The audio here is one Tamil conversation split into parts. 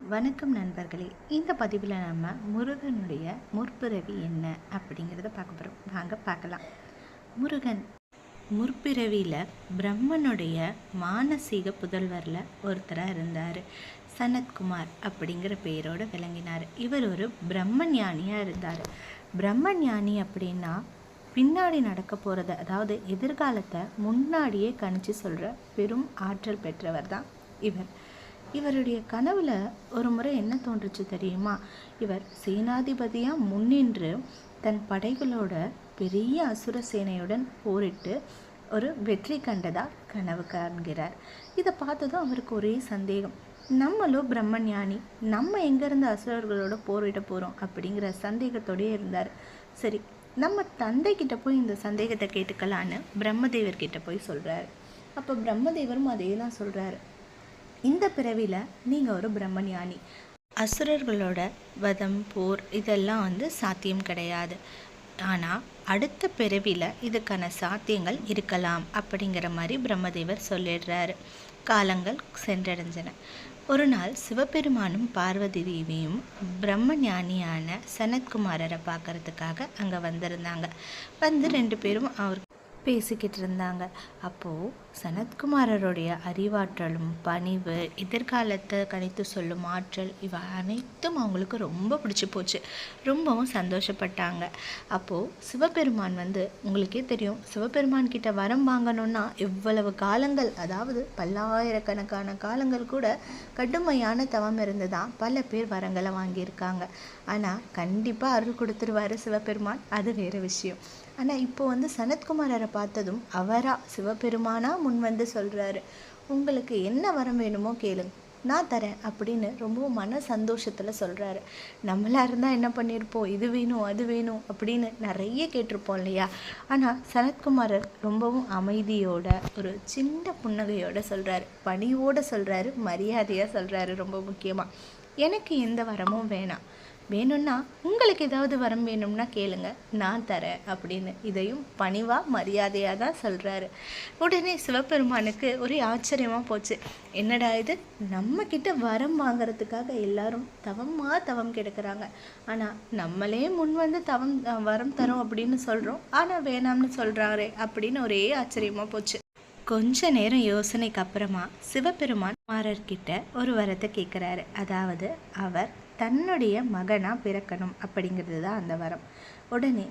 வணக்கம் நண்பர்களே இந்த பதிவில் நம்ம முருகனுடைய முற்பிறவி என்ன அப்படிங்கிறத பார்க்க போகிறோம் வாங்க பார்க்கலாம். முருகன் முற்பிறவியில் பிரம்மனுடைய மானசீக புதல்வரில் ஒருத்தராக இருந்தார். சனத்குமார் அப்படிங்கிற பெயரோடு விளங்கினார். இவர் ஒரு பிரம்ம ஞானியாக இருந்தார். பிரம்ம ஞானி அப்படின்னா பின்னாடி நடக்க போகிறத அதாவது எதிர்காலத்தை முன்னாடியே கணிச்சு சொல்கிற பெரும் ஆற்றல் பெற்றவர் தான் இவர். இவருடைய கனவுல ஒரு முறை என்ன தோன்றுச்சு தெரியுமா? இவர் சேனாதிபதியாக முன்னின்று தன் படைகளோட பெரிய அசுர சேனையுடன் போரிட்டு ஒரு வெற்றி கண்டதா கனவு காண்கிறார். இதை பார்த்ததும் அவருக்கு ஒரே சந்தேகம். நம்மளும் பிரம்மஞானி நம்ம எங்கேருந்து அசுரர்களோட போரிட போகிறோம் அப்படிங்கிற சந்தேகத்தோடயே இருந்தார். சரி நம்ம தந்தை கிட்ட போய் இந்த சந்தேகத்தை கேட்டுக்கலான்னு பிரம்மதேவர் கிட்ட போய் சொல்கிறாரு அப்போ பிரம்மதேவரும் அதே தான் சொல்கிறாரு இந்த பிறவியில் நீங்கள் ஒரு பிரம்மஞானி. அசுரர்களோட வதம் போர் இதெல்லாம் வந்து சாத்தியம் கிடையாது. ஆனால் அடுத்த பிறவியில் இதுக்கான சாத்தியங்கள் இருக்கலாம் அப்படிங்கிற மாதிரி பிரம்மதேவர் சொல்லிடுறாரு. காலங்கள் சென்றடைஞ்சன. ஒரு நாள் சிவபெருமானும் பார்வதி தேவியும் பிரம்ம ஞானியான சனத்குமாரரை பார்க்கறதுக்காக அங்கே வந்திருந்தாங்க. வந்து ரெண்டு பேரும் அவர் பேசிக்கிட்டு இருந்தாங்க. அப்போது சனத்குமாரருடைய அறிவாற்றலும் பணிவு எதிர்காலத்தை கணித்து சொல்லும் ஆற்றல் இவை அனைத்தும் அவங்களுக்கு ரொம்ப பிடிச்சி போச்சு. ரொம்பவும் சந்தோஷப்பட்டாங்க. அப்போது சிவபெருமான் வந்து உங்களுக்கே தெரியும் சிவபெருமான் கிட்ட வரம் வாங்கணும்னா இவ்வளவு காலங்கள் அதாவது பல்லாயிரக்கணக்கான காலங்கள் கூட கடுமையான தவம் இருந்து தான் பல பேர் வரங்களை வாங்கியிருக்காங்க. ஆனால் கண்டிப்பாக அருள் கொடுத்துருவாரு சிவபெருமான். அது வேறு விஷயம். ஆனால் இப்போ வந்து சனத்குமாரரை பார்த்ததும் அவராக சிவபெருமானா முன் வந்து சொல்கிறாரு உங்களுக்கு என்ன வரம் வேணுமோ கேளுங்க. நான் தரேன் அப்படின்னு ரொம்ப மன சந்தோஷத்தில் சொல்கிறாரு நம்மளா இருந்தால் என்ன பண்ணியிருப்போம் இது வேணும் அது வேணும் அப்படின்னு நிறைய கேட்டிருப்போம் இல்லையா? ஆனால் சனத்குமாரர் ரொம்பவும் அமைதியோட ஒரு சின்ன புன்னகையோட சொல்கிறாரு பணியோடு சொல்கிறாரு மரியாதையாக சொல்கிறாரு ரொம்ப முக்கியமாக எனக்கு எந்த வரமும் வேணாம். வேணும்னா உங்களுக்கு ஏதாவது வரம் வேணும்னா கேளுங்க. நான் தரேன் அப்படின்னு இதையும் பணிவாக மரியாதையாக தான் சொல்கிறாரு உடனே சிவபெருமானுக்கு ஒரே ஆச்சரியமாக போச்சு. என்னடா இது? நம்ம வரம் வாங்குறதுக்காக எல்லாரும் தவமாக தவம் கெடுக்கிறாங்க. ஆனால் நம்மளே முன் வந்து தவம் வரம் தரோம் அப்படின்னு சொல்கிறோம் ஆனால் வேணாம்னு சொல்கிறாரே அப்படின்னு ஒரே ஆச்சரியமாக போச்சு. கொஞ்ச நேரம் யோசனைக்கு அப்புறமா சிவபெருமான் மாறர்கிட்ட ஒரு வரத்தை கேட்குறாரு அதாவது அவர் தன்னுடைய மகனாக பிறக்கணும் அப்படிங்கிறது தான் அந்த வரம். உடனே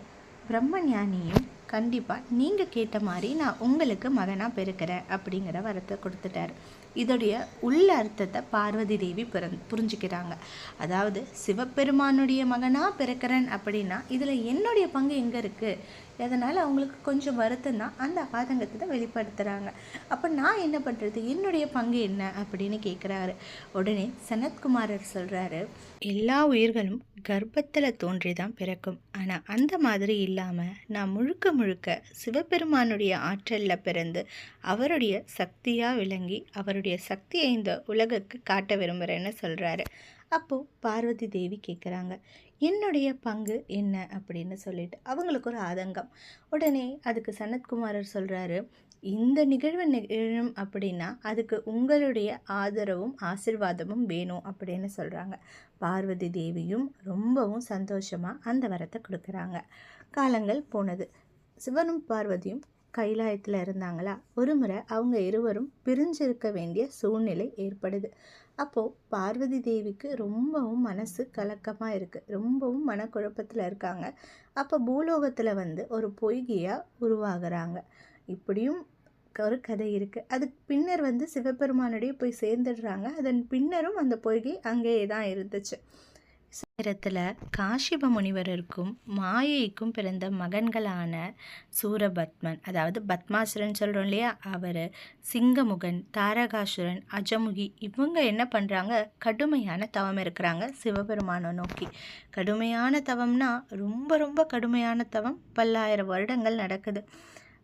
பிரம்மஞானியும் கண்டிப்பாக நீங்கள் கேட்ட மாதிரி நான் உங்களுக்கு மகனாக பிறக்கிறேன் அப்படிங்கிற வரத்தை கொடுத்துட்டாரு. இதோடைய உள்ள அர்த்தத்தை பார்வதி தேவி பிறந் புரிஞ்சுக்கிறாங்க. அதாவது சிவபெருமானுடைய மகனாக பிறக்கிறேன் அப்படின்னா இதில் என்னுடைய பங்கு எங்கே இருக்குது அதனால் அவங்களுக்கு கொஞ்சம் வருத்தம் தான் அந்த ஆதங்கத்தை தான் வெளிப்படுத்துகிறாங்க அப்போ நான் என்ன பண்ணுறது என்னுடைய பங்கு என்ன அப்படின்னு கேட்குறாரு உடனே சனத்குமாரர் சொல்கிறாரு எல்லா உயிர்களும் கர்ப்பத்தில் தோன்றி தான் பிறக்கும். ஆனால் அந்த மாதிரி இல்லாமல் நான் முழுக்க முழுக்க சிவபெருமானுடைய ஆற்றலில் பிறந்து அவருடைய சக்தியாக விளங்கி அவருடைய சக்தியை இந்த உலகுக்கு காட்ட விரும்புகிறேன்னு சொல்கிறாரு அப்போது பார்வதி தேவி கேட்குறாங்க என்னுடைய பங்கு என்ன? அப்படின்னு சொல்லிட்டு அவங்களுக்கு ஒரு ஆதங்கம். உடனே அதுக்கு சனத்குமாரர் சொல்கிறாரு இந்த நிகழ்வு நிகழும் அப்படின்னா அதுக்கு உங்களுடைய ஆதரவும் ஆசிர்வாதமும் வேணும் அப்படின்னு சொல்கிறாங்க பார்வதி தேவியும் ரொம்பவும் சந்தோஷமாக அந்த வரத்தை கொடுக்குறாங்க. காலங்கள் போனது. சிவனும் பார்வதியும் கைலாயத்தில் இருந்தாங்களா? ஒரு முறை அவங்க இருவரும் பிரிஞ்சிருக்க வேண்டிய சூழ்நிலை ஏற்படுது. அப்போது பார்வதி தேவிக்கு ரொம்பவும் மனசு கலக்கமாக இருக்குது ரொம்பவும் மனக்குழப்பத்தில் இருக்காங்க. அப்போ பூலோகத்தில் வந்து ஒரு பொய்கையாக உருவாகிறாங்க. இப்படியும் ஒரு கதை இருக்குது அதுக்கு பின்னர் வந்து சிவபெருமானுடைய போய் சேர்ந்துடுறாங்க. அதன் பின்னரும் அந்த பொய்கை அங்கேயே தான் இருந்துச்சு. நேரத்தில் காஷிப முனிவருக்கும் மாயைக்கும் பிறந்த மகன்களான சூரபத்மன் அதாவது பத்மாசுரன் சொல்கிறோம் இல்லையா? அவர் சிங்கமுகன் தாரகாசுரன் அஜமுகி இவங்க என்ன பண்ணுறாங்க கடுமையான தவம் இருக்கிறாங்க சிவபெருமானை நோக்கி. கடுமையான தவம்னா ரொம்ப ரொம்ப கடுமையான தவம் பல்லாயிரம் வருடங்கள் நடக்குது.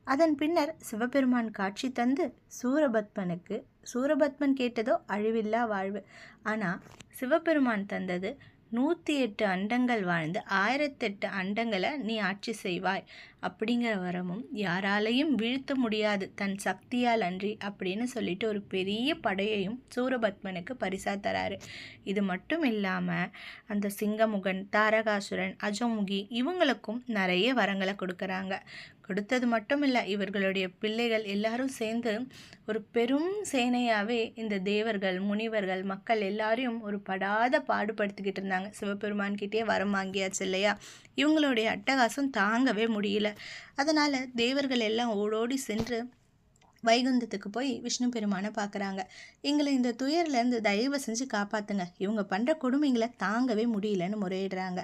அதன் பின்னர் சிவபெருமான் காட்சி தந்து சூரபத்மனுக்கு சூரபத்மன் கேட்டதோ அழிவில்லா வாழ்வு. ஆனால் சிவபெருமான் தந்தது நூற்றி எட்டு அண்டங்கள் வாழ்ந்து ஆயிரத்தெட்டு அண்டங்களை நீ ஆட்சி செய்வாய். அப்படிங்கிற வரமும் யாராலையும் வீழ்த்த முடியாது. தன் சக்தியால் அன்றி அப்படின்னு சொல்லிட்டு ஒரு பெரிய படையையும் சூரபத்மனுக்கு பரிசா தராரு. இது மட்டும் இல்லாமல் அந்த சிங்கமுகன் தாரகாசுரன் அஜமுகி இவங்களுக்கும் நிறைய வரங்களை கொடுக்குறாங்க. கொடுத்தது மட்டும் இல்லை இவர்களுடைய பிள்ளைகள் எல்லாரும் சேர்ந்து ஒரு பெரும் சேனையாகவே இந்த தேவர்கள் முனிவர்கள் மக்கள் எல்லாரையும் ஒரு படாத பாடுபடுத்திக்கிட்டு இருந்தாங்க. சிவபெருமான்கிட்டே வரம் வாங்கியாச்சு இல்லையா? இவங்களுடைய அட்டகாசம் தாங்கவே முடியல. அதனால் தேவர்கள் எல்லாம் ஓடோடி சென்று வைகுந்தத்துக்கு போய் விஷ்ணு பெருமானை பார்க்குறாங்க. எங்களை இந்த துயர்லேருந்து தயவு செஞ்சு காப்பாற்றுங்க இவங்க பண்ணுற கொடுமைங்களை தாங்கவே முடியலன்னு முறையிடுறாங்க.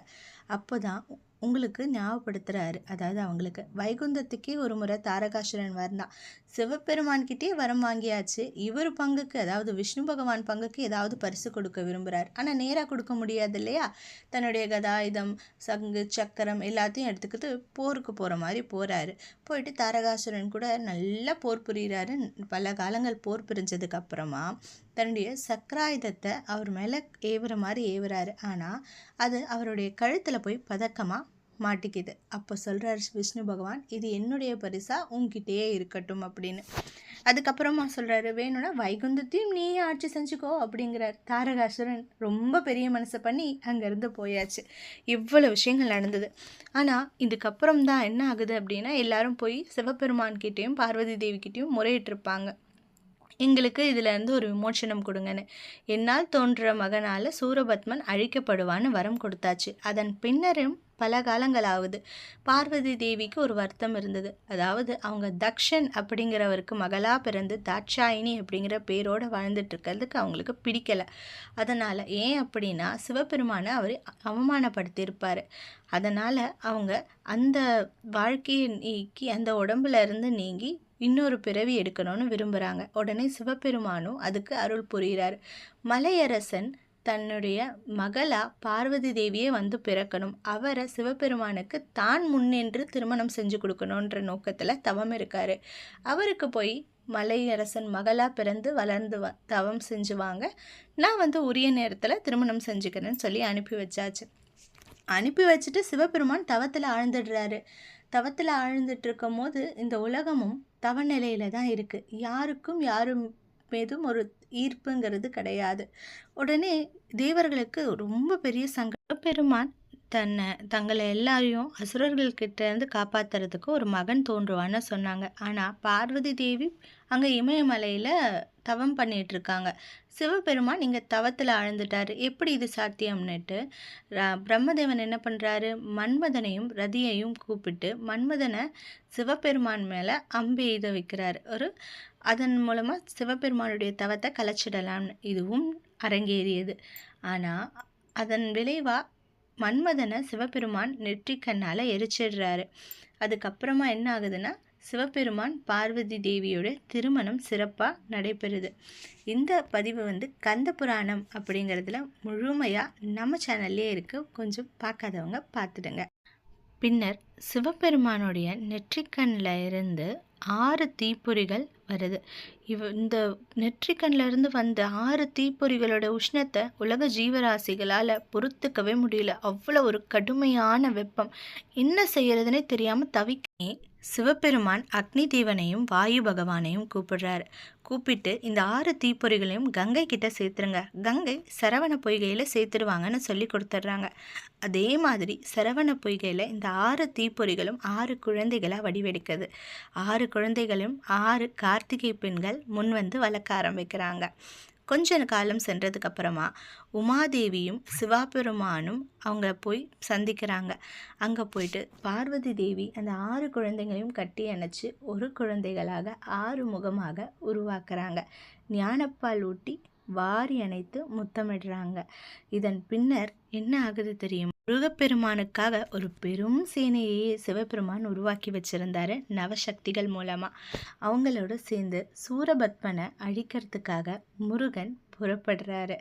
அப்போ தான் உங்களுக்கு ஞாபகப்படுத்துகிறாரு அதாவது அவங்களுக்கு வைகுந்தத்துக்கே ஒரு முறை தாரகாசுரன் வந்தான் சிவபெருமான்கிட்டே வரம் வாங்கியாச்சு. இவர் பங்குக்கு அதாவது விஷ்ணு பகவான் பங்குக்கு ஏதாவது பரிசு கொடுக்க விரும்புகிறார் ஆனால் நேராக கொடுக்க முடியாது இல்லையா? தன்னுடைய கதாயுதம் சங்கு சக்கரம் எல்லாத்தையும் எடுத்துக்கிட்டு போருக்கு போகிற மாதிரி போகிறாரு போயிட்டு தாரகாசுரன் கூட நல்லா போர் புரிகிறாரு பல காலங்கள் போர் புரிஞ்சதுக்கு அப்புறமா தன்னுடைய சக்கராயுதத்தை அவர் மேலே ஏவுற மாதிரி ஏவுறாரு. ஆனால் அது அவருடைய கழுத்தில் போய் பதக்கமாக மாட்டிக்குது. அப்போ சொல்கிறார் விஷ்ணு பகவான் இது என்னுடைய பரிசா? உங்ககிட்டயே இருக்கட்டும் அப்படின்னு. அதுக்கப்புறமா சொல்கிறாரு வேணும்னா வைகுந்தத்தையும் நீயே ஆட்சி செஞ்சுக்கோ அப்படிங்கிறார். தாரகாசுரன் ரொம்ப பெரிய மனசை பண்ணி அங்கேருந்து போயாச்சு. இவ்வளோ விஷயங்கள் நடந்தது. ஆனால் இதுக்கப்புறம் தான் என்ன ஆகுது அப்படின்னா எல்லாரும் போய் சிவபெருமான்கிட்டேயும் பார்வதி தேவிக்கிட்டேயும் முறையிட்டிருப்பாங்க. எங்களுக்கு இதிலேருந்து ஒரு விமோச்சனம் கொடுங்கன்னு. என்னால் தோன்ற மகனால் சூரபத்மன் அழிக்கப்படுவான்னு வரம் கொடுத்தாச்சு. அதன் பின்னரும் பல காலங்களாவது பார்வதி தேவிக்கு ஒரு வருத்தம் இருந்தது. அதாவது அவங்க தக்ஷன் அப்படிங்கிறவருக்கு மகளாக பிறந்து தாட்சாயினி அப்படிங்கிற பேரோடு வாழ்ந்துட்டு இருக்கிறதுக்கு அவங்களுக்கு பிடிக்கலை. அதனால் ஏன் அப்படின்னா சிவபெருமானை அவர் அவமானப்படுத்தியிருப்பார். அதனால் அவங்க அந்த வாழ்க்கையை நீக்கி அந்த உடம்புல இருந்து நீங்கி இன்னொரு பிறவி எடுக்கணும்னு விரும்புகிறாங்க உடனே சிவபெருமானும் அதுக்கு அருள் புரிகிறார். மலையரசன் தன்னுடைய மகளா பார்வதி தேவியே வந்து பிறக்கணும். அவரை சிவபெருமானுக்கு தான் முன்னின்று திருமணம் செஞ்சு கொடுக்கணுன்ற நோக்கத்தில் தவம் இருக்காரு. அவருக்கு போய் மலையரசன் மகளாக பிறந்து வளர்ந்து வ தவம் செஞ்சுவாங்க. நான் வந்து உரிய நேரத்தில் திருமணம் செஞ்சுக்கிறேன்னு சொல்லி அனுப்பி வச்சாச்சு. அனுப்பி வச்சுட்டு சிவபெருமான் தவத்தில் ஆழ்ந்துடுறாரு. தவத்தில் ஆழ்ந்துட்டு இருக்கும் போது இந்த உலகமும் தவ நிலையில தான் இருக்குது யாருக்கும் யாரும் மீதும் ஒரு ஈர்ப்புங்கிறது கிடையாது. உடனே தேவர்களுக்கு ரொம்ப பெரிய சங்கடம். பெருமான் தன்னை தங்களை எல்லாரையும் அசுரர்கள்கிட்டேருந்து காப்பாற்றுறதுக்கு ஒரு மகன் தோன்றுவான்னு சொன்னாங்க. ஆனால் பார்வதி தேவி அங்கே இமயமலையில் தவம் பண்ணிகிட்ருக்காங்க சிவபெருமான் இங்கே தவத்தில் ஆழ்ந்துட்டார் எப்படி இது சாத்தியம்னுட்டு பிரம்மதேவன் என்ன பண்ணுறாரு மன்மதனையும் ரதியையும் கூப்பிட்டு மன்மதனை சிவபெருமான் மேலே அம்பு எய்த வைக்கிறார். ஒரு அதன் மூலமாக சிவபெருமானுடைய தவத்தை கலைச்சிடலாம்னு. இதுவும் அரங்கேறியது. ஆனால் அதன் விளைவாக மன்மதனை சிவபெருமான் நெற்றிக்கண்ணால் எரிச்சிடுறாரு. அதுக்கப்புறமா என்ன ஆகுதுன்னா சிவபெருமான் பார்வதி தேவியோட திருமணம் சிறப்பாக நடைபெறுது. இந்த பதிவு வந்து கந்த புராணம் அப்படிங்கிறதுல முழுமையாக நம்ம சேனல்லே இருக்குது கொஞ்சம் பார்க்காதவங்க பார்த்துடுங்க. பின்னர் சிவபெருமானுடைய நெற்றிக்கண்ணில் இருந்து ஆறு தீப்பொறிகள் வருது. இவ இந்த நெற்றிக்கண்ணில் இருந்து வந்த ஆறு தீப்பொறிகளோட உஷ்ணத்தை உலக ஜீவராசிகளால் பொறுத்துக்கவே முடியல. அவ்வளோ ஒரு கடுமையான வெப்பம். என்ன செய்யறதுனே தெரியாமல் தவிக்கே சிவபெருமான் அக்னி தேவனையும் வாயு பகவானையும் கூப்பிடுறார். கூப்பிட்டு இந்த ஆறு தீப்பொறிகளையும் கங்கை கிட்ட சேர்த்துருங்க. கங்கை சரவண பொய்கையில் சேர்த்துருவாங்கன்னு சொல்லி கொடுத்துட்றாங்க. அதே மாதிரி சரவண பொய்கையில் இந்த ஆறு தீப்பொறிகளும் ஆறு குழந்தைகளாக வடிவெடுக்குது. ஆறு குழந்தைகளும் ஆறு கார்த்திகை பெண்கள் முன் வந்து வளர்க்க ஆரம்பிக்கிறாங்க. கொஞ்ச காலம் சென்றதுக்கு அப்புறமா உமாதேவியும் சிவாபெருமானும் அவங்க போய் சந்திக்கிறாங்க. அங்கே போயிட்டு பார்வதி தேவி அந்த ஆறு குழந்தைங்களையும் கட்டி அணைச்சி ஒரு குழந்தைகளாக ஆறு முகமாக உருவாக்குறாங்க. ஞானப்பால் ஊட்டி வாரி அணைத்து முத்தமிடுறாங்க. இதன் பின்னர் என்ன ஆகுது தெரியும்? முருகப்பெருமானுக்காக ஒரு பெரும் சேனையையே சிவபெருமான் உருவாக்கி வச்சிருந்தாரு நவசக்திகள் மூலமா. அவங்களோட சேர்ந்து சூரபத்மனை அழிக்கிறதுக்காக முருகன் புறப்படுறாரு.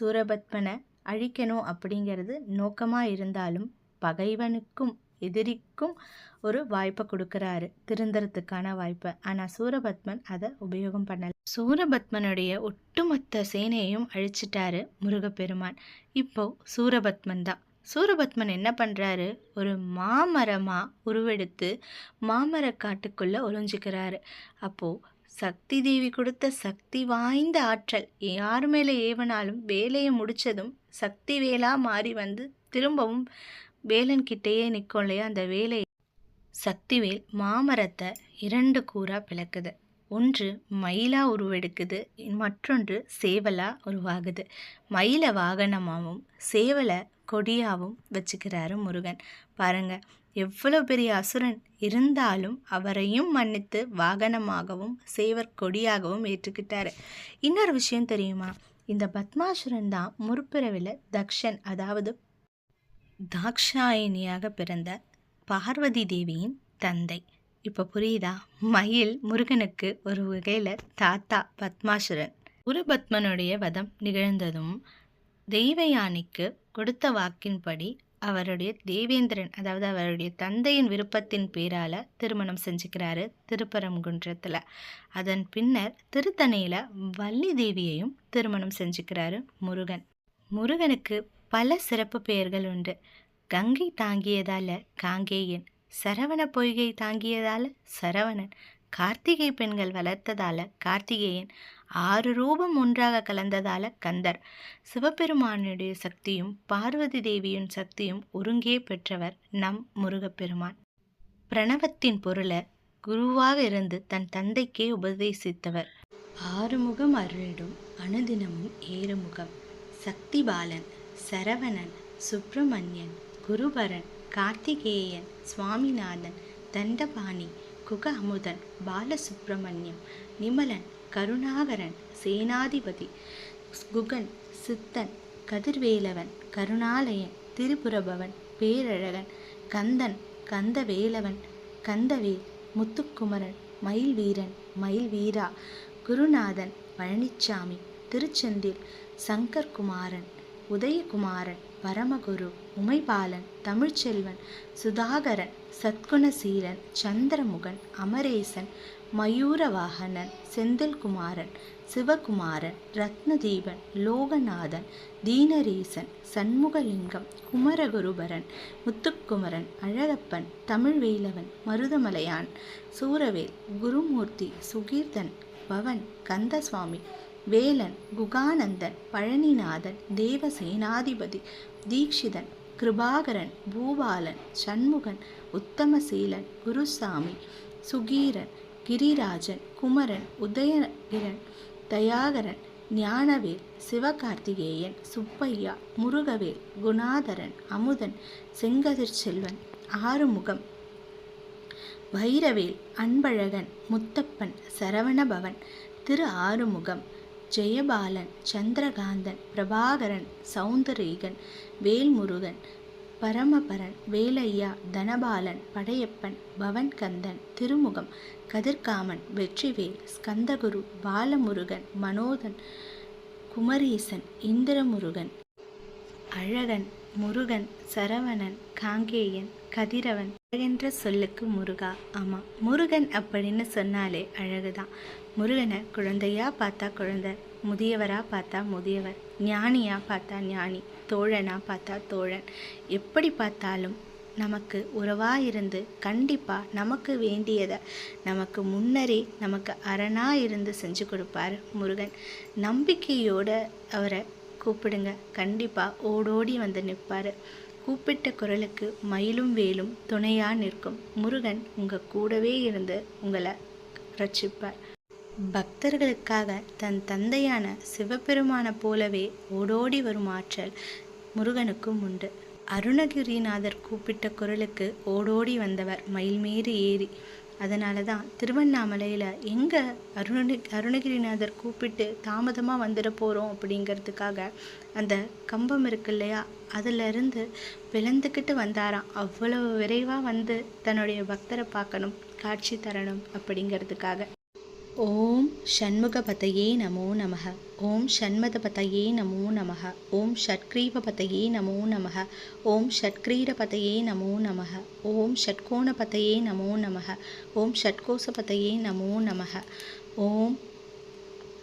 சூரபத்மனை அழிக்கணும் அப்படிங்கிறது நோக்கமாக இருந்தாலும் பகைவனுக்கும் எதிரிக்கும் ஒரு வாய்ப்பை கொடுக்குறாரு. திருந்துறதுக்கான வாய்ப்பை. ஆனால் சூரபத்மன் அதை உபயோகம் பண்ணல. சூரபத்மனுடைய ஒட்டுமொத்த சேனையையும் அழிச்சிட்டாரு முருகப்பெருமான். இப்போ சூரபத்மன் தான். சூரபத்மன் என்ன பண்ணுறாரு ஒரு மாமரமாக உருவெடுத்து மாமர காட்டுக்குள்ளே ஒளிஞ்சிக்கிறாரு. அப்போது சக்தி தேவி கொடுத்த சக்தி வாய்ந்த ஆற்றல் யார் மேலே ஏவனாலும் வேலையை முடித்ததும் சக்தி வேலாக மாறி வந்து திரும்பவும் வேலன் கிட்டேயே நிற்கும் இல்லையா அந்த வேலை? சக்திவேல் மாமரத்தை இரண்டு கூறா பிளக்குது. ஒன்று மயிலா உருவெடுக்குது மற்றொன்று சேவலா உருவாகுது. மயிலை வாகனமாகவும் சேவலை கொடியாகவும் வச்சுக்கிறாரு முருகன். பாருங்க எவ்வளோ பெரிய அசுரன் இருந்தாலும் அவரையும் மன்னித்து வாகனமாகவும் சேவர் கொடியாகவும் ஏற்றுக்கிட்டாரு. இன்னொரு விஷயம் தெரியுமா? இந்த பத்மாசுரன் தான் முற்பிறவில் தக்ஷன் அதாவது தாக்ஷாயினியாக பிறந்த பார்வதி தேவியின் தந்தை. இப்போ புரியுதா? மயில் முருகனுக்கு ஒரு வகையில் தாத்தா பத்மாசுரன். குருபத்மனுடைய வதம் நிகழ்ந்ததும் தெய்வயானிக்கு கொடுத்த வாக்கின்படி அவருடைய தேவேந்திரன் அதாவது அவருடைய தந்தையின் விருப்பத்தின் பேரால் திருமணம் செஞ்சுக்கிறாரு திருப்பரங்குன்றத்தில். அதன் பின்னர் திருத்தணையில் வள்ளி தேவியையும் திருமணம் செஞ்சுக்கிறாரு முருகன். முருகனுக்கு பல சிறப்பு பெயர்கள் உண்டு. கங்கை தாங்கியதால காங்கேயன் சரவண பொய்கை தாங்கியதால சரவணன் கார்த்திகை பெண்கள் வளர்த்ததால கார்த்திகேயன் ஆறு ரூபம் ஒன்றாக கலந்ததால கந்தர். சிவபெருமானுடைய சக்தியும் பார்வதி தேவியின் சக்தியும் ஒருங்கே பெற்றவர் நம் முருகப்பெருமான். பிரணவத்தின் பொருளை குருவாக இருந்து தன் தந்தைக்கே உபதேசித்தவர். ஆறுமுகம் அருளிடும் அனுதினமும் ஏறுமுகம். சக்தி பாலன் சரவணன் சுப்பிரமணியன் குருபரன் கார்த்திகேயன் சுவாமிநாதன் தண்டபாணி குக அமுதன் பாலசுப்பிரமணியம் நிமலன் கருணாகரன் சேனாதிபதி குகன் சித்தன் கதிர்வேலவன் கருணாலயன் திரிபுரபவன் பேரழகன் கந்தன் கந்தவேலவன் கந்தவேல் முத்துக்குமரன் மயில் வீரன் மயில் வீரா குருநாதன் பழனிச்சாமி திருச்செந்தில் சங்கர்குமாரன் உதயகுமாரன் பரமகுரு உமைபாலன் தமிழ்ச்செல்வன் சுதாகரன் சத்குணசீலன் சந்திரமுகன் அமரேசன் மயூரவாகனன் செந்தில்குமாரன் சிவகுமாரன் ரத்னதீபன் லோகநாதன் தீனரீசன் சண்முகலிங்கம் குமரகுருபரன் முத்துக்குமரன் அழகப்பன் தமிழ்வேலவன் மருதமலையான் சூரவேல் குருமூர்த்தி சுகீர்த்தன் பவன் கந்தசுவாமி வேலன் குகானந்தன் பழனிநாதன் தேவசேனாதிபதி தீக்ஷிதன் கிருபாகரன் பூபாலன் சண்முகன் உத்தமசீலன் குருசாமி சுகீரன் கிரிராஜன் குமரன் உதயகிரன் தயாகரன் ஞானவேல் சிவகார்த்திகேயன் சுப்பையா முருகவேல் குணாதரன் அமுதன் செங்கதிர் செல்வன் ஆறுமுகம் வைரவேல் அன்பழகன் முத்தப்பன் சரவணபவன் திரு ஆறுமுகம் ஜெயபாலன் சந்திரகாந்தன் பிரபாகரன் சௌந்தரேகன் வேல்முருகன் பரமபரன் வேலையா தனபாலன் படையப்பன் பவன்கந்தன் திருமுகம் கதிர்காமன் வெற்றிவேல் ஸ்கந்தகுரு பாலமுருகன் மனோதன் குமரேசன் இந்திரமுருகன். அழகன் முருகன் சரவணன் காங்கேயன் கதிரவன் அழகென்ற சொல்லுக்கு முருகா. ஆமாம் முருகன் அப்படின்னு சொன்னாலே அழகுதான். முருகனை குழந்தையா பார்த்தா குழந்தை முதியவரா பார்த்தா முதியவர் ஞானியா பார்த்தா ஞானி தோழனா பார்த்தா தோழன். எப்படி பார்த்தாலும் நமக்கு உறவாக இருந்து கண்டிப்பாக நமக்கு வேண்டியதை நமக்கு முன்னரே நமக்கு அரணாக இருந்து செஞ்சு கொடுப்பார் முருகன். நம்பிக்கையோட அவரை கூப்பிடுங்க. கண்டிப்பாக ஓடோடி வந்து நிற்பார். கூப்பிட்ட குரலுக்கு மயிலும் வேலும் துணையாக நிற்கும். முருகன் உங்கள் கூடவே இருந்து உங்களை ரட்சிப்பார். பக்தர்களுக்காக தன் தந்தையான சிவபெருமான போலவே ஓடோடி வரும் ஆற்றல் முருகனுக்கும் உண்டு. அருணகிரிநாதர் கூப்பிட்ட குரலுக்கு ஓடோடி வந்தவர் மயில்மேறு ஏறி அதனால தான் திருவண்ணாமலையில் எங்கே அருணி அருணகிரிநாதர் கூப்பிட்டு தாமதமாக வந்துட போகிறோம் அப்படிங்கிறதுக்காக அந்த கம்பம் இருக்கு இல்லையா அதிலிருந்து விளந்துக்கிட்டு வந்தாராம். அவ்வளவு விரைவாக வந்து தன்னுடைய பக்தரை பார்க்கணும் காட்சி தரணும் அப்படிங்கிறதுக்காக. ஓம் ஷண்முகபதையே நமோ நமக. ஓம் ஷண்மதபதையே நமோ நமக. ஓம் ஷட்க்ரீவபதையே நமோ நமக. ஓம் ஷட்கிரீரபதையே நமோ நமக. ஓம் ஷட்கோணபதையே நமோ நமக. ஓம் ஷட்கோசபதையே நமோ நமக. ஓம்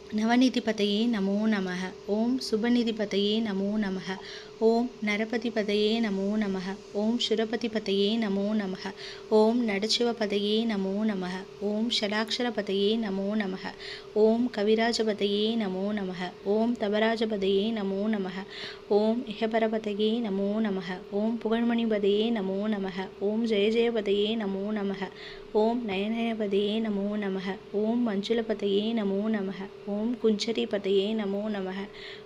நவநிதிபதையே நமோ நமக ஓம் சுபநிதிபதையே நமோ நமக ஓம் நரபதிபதையே நமோ நமக ஓம் சுரபதிபதையே நமோ நமக ஓம் நடுச்சிவபதையே நமோ நமக ஓம் ஷடாக்ஷரபதையே நமோ நமக ஓம் கவிராஜபதையே நமோ நமக ஓம் தபராஜபதையே நமோ நமக ஓம் இஹபரபதையே நமோ நமக ஓம் புகழ்மணிபதையே நமோ நமக ஓம் ஜெய ஜெயஜெயபதையே நமோ நமக ஓம் நயநயபதையே நமோ நமக ஓம் மஞ்சுளபதையே நமோ நமக ஓம் குஞ்சரிபதையே நமோ நமக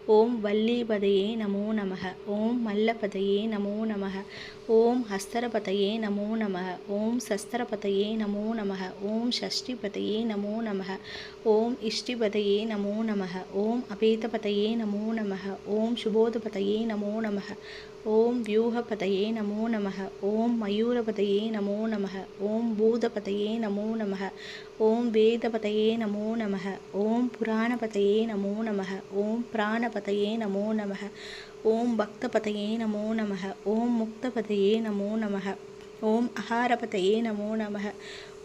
ஓம் வல்லிபதையே நமோ நமக ஓம் மல்லபதையே நமோ நமக ஓம் ஹஸ்தரபதையே நமோ நமக ஓம் சஸ்தரபதையே நமோ நமக ஓம் ஷஷ்டிபதையே நமோ நமக ஓம் இஷ்டிபதையே நமோ நமக ஓம் அபேதபதையே நமோ நமக ஓம் சுபோதபதையே நமோ நமக ஓம் வியூகபதையே நமோ நமக ஓம் மயூரபதையே நமோ நமக ஓம் பூதபதையே நமோ நமக ஓம் வேதபதையே நமோ நமக ஓம் புராணபதையே நமோ நமக ஓம் பிராணபதையே நமோ நமக ஓம் பக்தபதையே நமோ நமக ஓம் முக்தபதையே நமோ நமக ஓம் அகாரபதையே நமோ நமக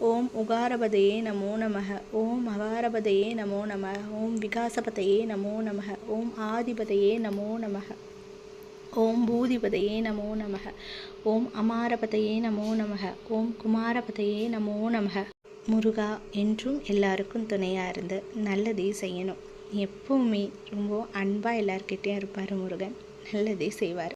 ஓம் உகாரபதையே நமோ நமக ஓம் அகாரபதையே நமோ நமக ஓம் விகாசபதையே நமோ நமக ஓம் ஆதிபதையே நமோ நமக ஓம் பூதிபதையே நமோ நமக. ஓம் அமாரபதையே நமோ நமக. ஓம் குமாரபதையே நமோ நமக. முருகா என்றும் எல்லாருக்கும் துணையாக இருந்து நல்லதே செய்யணும். எப்பவுமே ரொம்ப அன்பாக எல்லார்கிட்டேயும் இருப்பார் முருகன். நல்லதே செய்வார்.